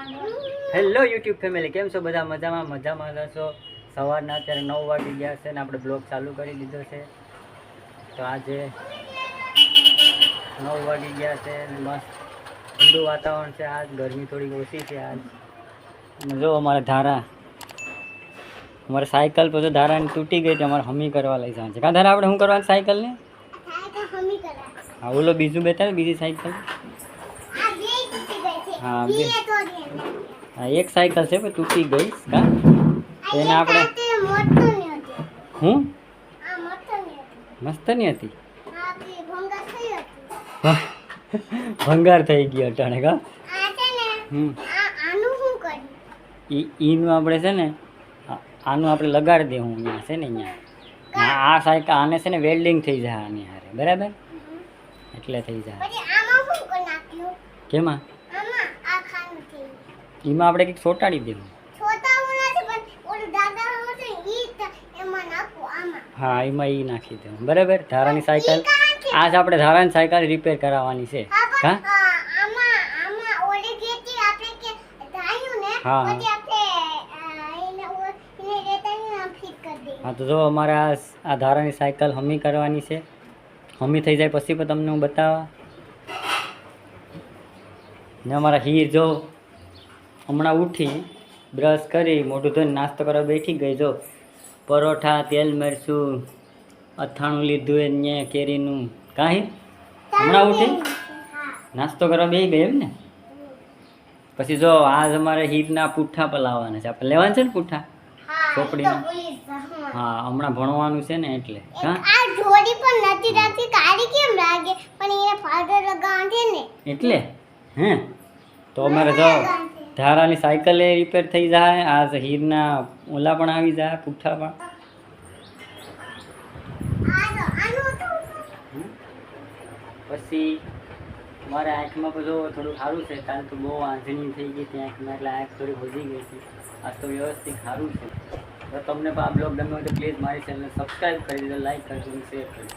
Hello YouTube family કેમ છો? બધા મજામાં? મજામાં હશો? સવારના અત્યારે નવ વાગી ગયા છે ને આપણે બ્લોગ ચાલુ કરી દીધો છે. તો આજે નવ વાગી ગયા છે ને મસ્ત ઠંડુ વાતાવરણ છે આજ. ગરમી થોડી ઓછી છે આજ. જો અમારે ધારા. અમારે સાયકલ તો ધારાની તૂટી ગઈ તો અમારે હમી કરવા લઈ જવાનું છે. કાં ધારા આપણે શું કરવાનું સાયકલને? હા ઓલો બીજું બેતા બીજી સાયકલ. હા બે હા એક સાયકલ છે પણ તૂટી ગઈ. કા? એને આપણે હું? મસ્ત નહીં હતી. ભંગાર થઈ ગયો અટાણે કા? હમ. ઈ ઈનું આપણે છે ને આનું આપણે લગાડી દેવું અહીંયા છે ને અહીંયા. આ સાયકલ આને છે ને વેલ્ડિંગ થઈ જાય આની હારે. બરાબર? એટલે થઈ જાય. કેમાં? એમાં આપણે કંઈક છોટાડી દેવું. હા એમાં એ નાખી દેવું. બરાબર? ધારાની સાયકલ? આજ આપણે ધારાની સાયકલ રિપેર કરાવવાની છે. હા હા. હા તો જો અમારે આ ધારાની સાયકલ હમી કરવાની છે. હમી થઈ જાય પછી પણ તમને હું બતાવવા ને અમારા હીર જો હમણાં ઉઠી બ્રશ કરી મોઢું ધોઈને નાસ્તો કરવા બેઠી ગઈ. જો પરોઠા તેલ મરચું અથાણું લીધું એને કેરીનું. કાંઈ? હમણાં ઉઠી? નાસ્તો કરવા બેસી ગઈ એમ ને પછી જો આજ અમારે હીરના પુઠ્ઠા પલાવવાના છે. આપણે લેવાના છે ને પુઠ્ઠા ચોપડીના? હા. હમણાં ભણવાનું છે ને એટલે. હા? આ જોડી પણ નથી રાખતી કાળી કેમ લાગે પણ એને પાવડર લગાવવાનું ને. એટલે? હે? તો અમારે જો ધારાની સાયકલે રિપેર થઈ જાય, આ હીરના ઓલા પણ આવી જાય, પુઠ્ઠા પણ. પછી મારે આંખમાં બધું થોડું સારું છે, કાલ તો બહુ આંધણી થઈ ગઈ હતી આંખમાં, એટલે આંખ થોડી હોજી ગઈ હતી. આ તો વ્યવસ્થિત સારું છે. તો તમને પણ આ બ્લોગ ગમ્યો હોય તો પ્લીઝ મારી ચેનલને સબસ્ક્રાઈબ કરી દેજો લાઈક કરજો અને શેર કરજો